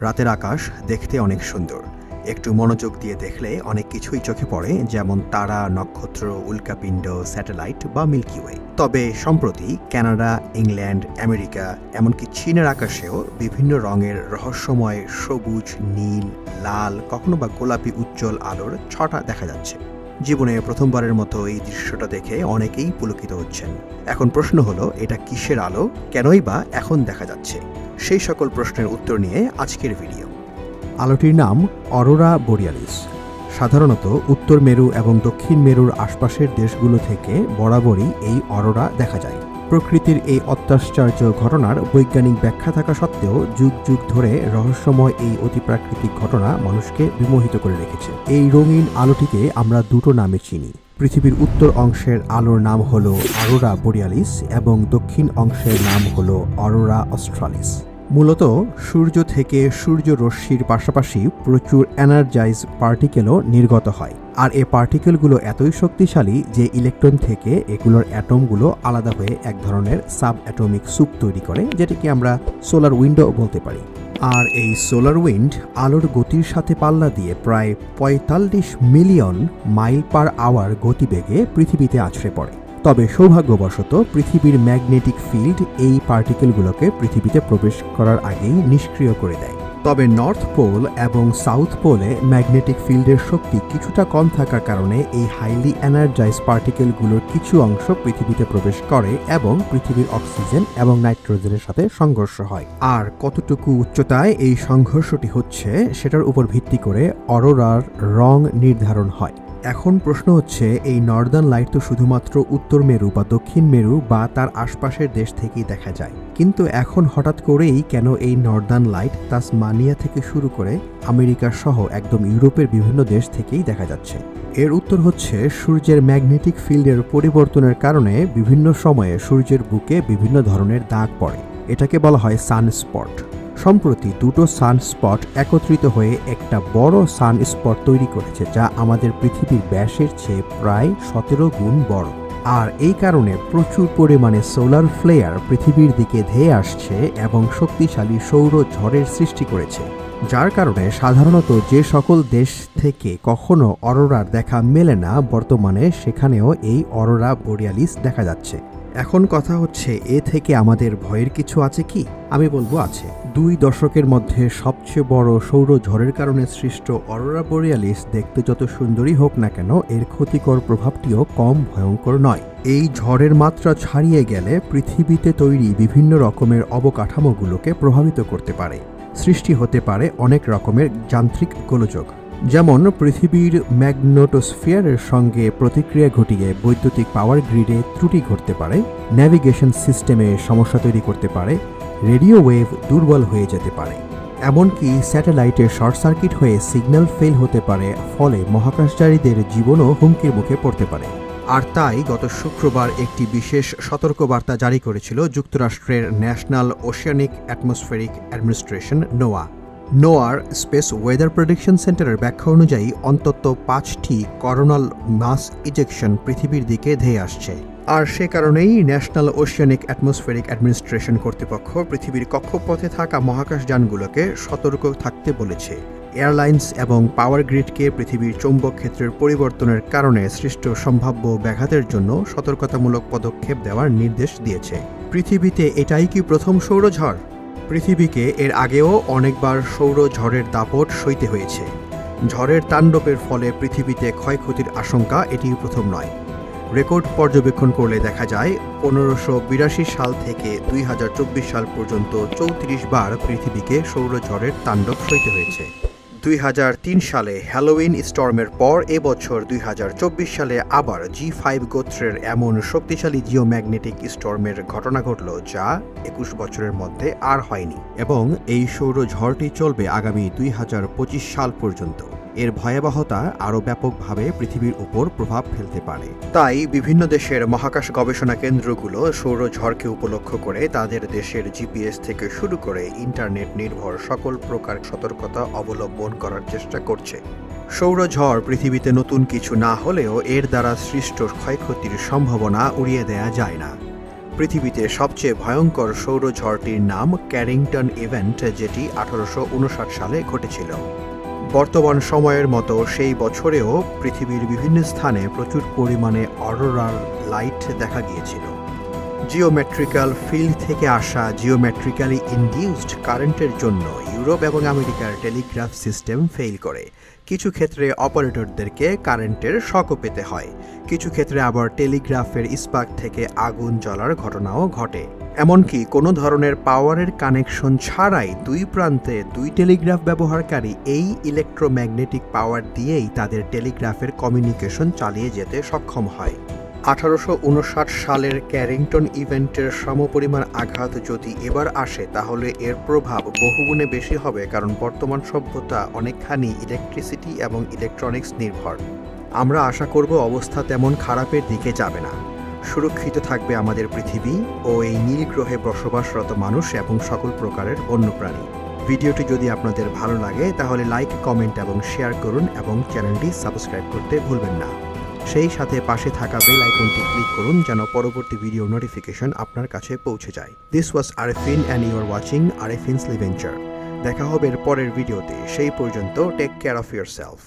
রাতের আকাশ দেখতে অনেক সুন্দর। একটু মনোযোগ দিয়ে দেখলে অনেক কিছুই চোখে পড়ে, যেমন তারা, নক্ষত্র, উল্কাপিণ্ড, স্যাটেলাইট বা মিল্কি ওয়ে। তবে সম্প্রতি কানাডা, ইংল্যান্ড, আমেরিকা, এমনকি চীনের আকাশেও বিভিন্ন রঙের রহস্যময় সবুজ, নীল, লাল, কখনো বা গোলাপি উজ্জ্বল আলোর ছটা দেখা যাচ্ছে। জীবনে প্রথমবারের মতো এই দৃশ্যটা দেখে অনেকেই পুলকিত হচ্ছেন। এখন প্রশ্ন হলো, এটা কিসের আলো? কেনই বা এখন দেখা যাচ্ছে? সেই সকল প্রশ্নের উত্তর নিয়ে আজকের ভিডিও। আলোটির নাম অরোরা বোরিয়ালিস। সাধারণত উত্তর মেরু এবং দক্ষিণ মেরুর আশপাশের দেশগুলো থেকে বরাবরই এই অরোরা দেখা যায়। প্রকৃতির এই অত্যাশ্চর্য ঘটনার বৈজ্ঞানিক ব্যাখ্যা থাকা সত্ত্বেও যুগ যুগ ধরে রহস্যময় এই অতিপ্রাকৃতিক ঘটনা মানুষকে বিমোহিত করে রেখেছে। এই রঙিন আলোটিকে আমরা দুটো নামে চিনি। পৃথিবীর উত্তর অংশের আলোর নাম হল অরোরা বোরিয়ালিস এবং দক্ষিণ অংশের নাম হল অরোরা অস্ট্রালিস। মূলত সূর্য থেকে সূর্য রশ্মির পাশাপাশি প্রচুর এনার্জাইজ পার্টিকেলও নির্গত হয়। আর এই পার্টিকেলগুলো এতই শক্তিশালী যে ইলেকট্রন থেকে এগুলোর অ্যাটমগুলো আলাদা হয়ে এক ধরনের সাব অ্যাটমিক স্যুপ তৈরি করে, যেটাকে আমরা সোলার উইন্ডো বলতে পারি। আর এই সোলার উইন্ড আলোর গতির সাথে পাল্লা দিয়ে প্রায় পঁয়তাল্লিশ মিলিয়ন মাইল পার আওয়ার গতিবেগে পৃথিবীতে আছড়ে পড়ে। তবে সৌভাগ্যবশত পৃথিবীর ম্যাগনেটিক ফিল্ড এই পার্টিকেলগুলোকে পৃথিবীতে প্রবেশ করার আগেই নিষ্ক্রিয় করে দেয়। তবে নর্থ পোল এবং সাউথ পোলে ম্যাগনেটিক ফিল্ডের শক্তি কিছুটা কম থাকার কারণে এই হাইলি এনার্জাইজ পার্টিকেলগুলোর কিছু অংশ পৃথিবীতে প্রবেশ করে এবং পৃথিবীর অক্সিজেন এবং নাইট্রোজেনের সাথে সংঘর্ষ হয়। আর কতটুকু উচ্চতায় এই সংঘর্ষটি হচ্ছে সেটার উপর ভিত্তি করে অরোরার রং নির্ধারণ হয়। এখন প্রশ্ন হচ্ছে, এই নর্দার্ন লাইট তো শুধুমাত্র উত্তর মেরু বা দক্ষিণ মেরু বা তার আশপাশের দেশ থেকেই দেখা যায়। কিন্তু এখন হঠাৎ করেই কেন এই নর্দার্ন লাইট তাসমানিয়া থেকে শুরু করে আমেরিকা সহ একদম ইউরোপের বিভিন্ন দেশ থেকেই দেখা যাচ্ছে? এর উত্তর হচ্ছে, সূর্যের ম্যাগনেটিক ফিল্ডের পরিবর্তনের কারণে বিভিন্ন সময়ে সূর্যের বুকে বিভিন্ন ধরনের দাগ পড়ে। এটাকে বলা হয় সানস্পট সম্প্রতি দুটো সানস্পট একত্রিত হয়ে একটা বড় সানস্পট তৈরি করেছে, যা আমাদের পৃথিবীর ব্যাসের চেয়ে প্রায় সতেরো গুণ বড়। আর এই কারণে প্রচুর পরিমাণে সোলার ফ্লেয়ার পৃথিবীর দিকে ধেয়ে আসছে এবং শক্তিশালী সৌর ঝড়ের সৃষ্টি করেছে, যার কারণে সাধারণত যে সকল দেশ থেকে কখনো অরোরার দেখা মেলে না, বর্তমানে সেখানেও এই অরোরা বোরিয়ালিস দেখা যাচ্ছে। এখন কথা হচ্ছে, এ থেকে আমাদের ভয়ের কিছু আছে কি? আমি বলব আছে। দুই দশকের মধ্যে সবচেয়ে বড় সৌর ঝড়ের কারণে সৃষ্ট অরোরা বোরিয়ালিস দেখতে যত সুন্দরই হোক না কেন, এর ক্ষতিকর প্রভাবটিও কম ভয়ঙ্কর নয়। এই ঝড়ের মাত্রা ছাড়িয়ে গেলে পৃথিবীতে তৈরি বিভিন্ন রকমের অবকাঠামোগুলোকে প্রভাবিত করতে পারে। সৃষ্টি হতে পারে অনেক রকমের যান্ত্রিক গোলযোগ। যেমন পৃথিবীর ম্যাগনেটোস্ফিয়ারের সঙ্গে প্রতিক্রিয়া ঘটিয়ে বৈদ্যুতিক পাওয়ার গ্রিডে ত্রুটি ঘটতে পারে, ন্যাভিগেশন সিস্টেমে সমস্যা তৈরি করতে পারে, রেডিও ওয়েভ দুর্বল হয়ে যেতে পারে। এমনকি স্যাটেলাইটে শর্ট সার্কিট হয়ে সিগন্যাল ফেল হতে পারে, ফলে মহাকাশচারীদের জীবনও হুমকির মুখে পড়তে পারে। আর তাই গত শুক্রবার একটি বিশেষ সতর্কবার্তা জারি করেছিল যুক্তরাষ্ট্রের national oceanic atmospheric administration, NOAA. নোয়ার space weather prediction সেন্টারের ব্যাখ্যা অনুযায়ী অন্তত পাঁচটি করোনাল মাস ইজেকশন পৃথিবীর দিকে ধেয়ে আসছে। আর সে কারণেই ন্যাশনাল ওশিয়ানিক অ্যাটমসফেরিক অ্যাডমিনিস্ট্রেশন কর্তৃপক্ষ পৃথিবীর কক্ষপথে থাকা মহাকাশযানগুলোকে সতর্ক থাকতে বলেছে। এয়ারলাইন্স এবং পাওয়ার গ্রিডকে পৃথিবীর চৌম্বক ক্ষেত্রের পরিবর্তনের কারণে সৃষ্ট সম্ভাব্য ব্যাঘাতের জন্য সতর্কতামূলক পদক্ষেপ দেওয়ার নির্দেশ দিয়েছে। পৃথিবীতে এটাই কি প্রথম সৌরঝড়? পৃথিবীকে এর আগেও অনেকবার সৌর ঝড়ের দাপট সইতে হয়েছে। ঝড়ের তাণ্ডবের ফলে পৃথিবীতে ক্ষয়ক্ষতির আশঙ্কা এটি প্রথম নয়। রেকর্ড পর্যবেক্ষণ করলে দেখা যায়, পনেরোশো বিরাশি সাল থেকে দুই হাজার চব্বিশ সাল পর্যন্ত চৌত্রিশ বার পৃথিবীকে সৌরঝড়ের তাণ্ডব সইতে হয়েছে। দুই হাজার তিন সালে হ্যালোউইন স্টর্মের পর এবছর দুই হাজার চব্বিশ সালে আবার জি ফাইভ গোত্রের এমন শক্তিশালী জিওম্যাগনেটিক স্টর্মের ঘটনা ঘটল যা একুশ বছরের মধ্যে আর হয়নি। এবং এই সৌর ঝড়টি চলবে আগামী দুই হাজার পঁচিশ সাল পর্যন্ত। এর ভয়াবহতা আরও ব্যাপকভাবে পৃথিবীর উপর প্রভাব ফেলতে পারে। তাই বিভিন্ন দেশের মহাকাশ গবেষণা কেন্দ্রগুলো সৌর ঝড়কে উপলক্ষ করে তাদের দেশের জিপিএস থেকে শুরু করে ইন্টারনেট নির্ভর সকল প্রকার সতর্কতা অবলম্বন করার চেষ্টা করছে। সৌরঝড় পৃথিবীতে নতুন কিছু না হলেও এর দ্বারা সৃষ্ট ক্ষয়ক্ষতির সম্ভাবনা উড়িয়ে দেয়া যায় না। পৃথিবীতে সবচেয়ে ভয়ঙ্কর সৌরঝড়টির নাম ক্যারিংটন ইভেন্ট, যেটি আঠারোশো উনষাট সালে ঘটেছিল। বর্তমান সময়ের মতো সেই বছরেও পৃথিবীর বিভিন্ন স্থানে প্রচুর পরিমাণে অরোরার লাইট দেখা গিয়েছিল। জিওমেট্রিক্যাল ফিল্ড থেকে আসা জিওমেট্রিক্যালি ইনডিউসড কারেন্টের জন্য ইউরোপ এবং আমেরিকার টেলিগ্রাফ সিস্টেম ফেল করে। কিছু ক্ষেত্রে অপারেটরদেরকে কারেন্টের শকও পেতে হয়। কিছু ক্ষেত্রে আবার টেলিগ্রাফের ইস্পাত থেকে আগুন জ্বলার ঘটনাও ঘটে। এমনকি কোনো ধরনের পাওয়ারের কানেকশন ছাড়াই দুই প্রান্তে দুই টেলিগ্রাফ ব্যবহারকারী এই ইলেকট্রোম্যাগনেটিক পাওয়ার দিয়েই তাদের টেলিগ্রাফের কমিউনিকেশন চালিয়ে যেতে সক্ষম হয়। আঠারোশো উনষাট সালের ক্যারিংটন ইভেন্টের সমপরিমাণ আঘাত যদি এবার আসে, তাহলে এর প্রভাব বহুগুণে বেশি হবে কারণ বর্তমান সভ্যতা অনেকখানি ইলেকট্রিসিটি এবং ইলেকট্রনিক্স নির্ভর। আমরা আশা করব অবস্থা তেমন খারাপের দিকে যাবে না। সুরক্ষিত থাকবে আমাদের পৃথিবী ও এই নীল গ্রহে বসবাসরত মানুষ এবং সকল প্রকারের বন্য প্রাণী। ভিডিওটি যদি আপনাদের ভালো লাগে, তাহলে লাইক কমেন্ট এবং শেয়ার করুন এবং চ্যানেলটি সাবস্ক্রাইব করতে ভুলবেন না। সেই সাথে পাশে থাকা বেল আইকনটি ক্লিক করুন যেন পরবর্তী ভিডিও নোটিফিকেশন আপনার কাছে পৌঁছে যায়। This was Arefin and you are watching Arefin's liventure দেখা হবে এর পরের ভিডিওতে। সেই পর্যন্ত take care of year self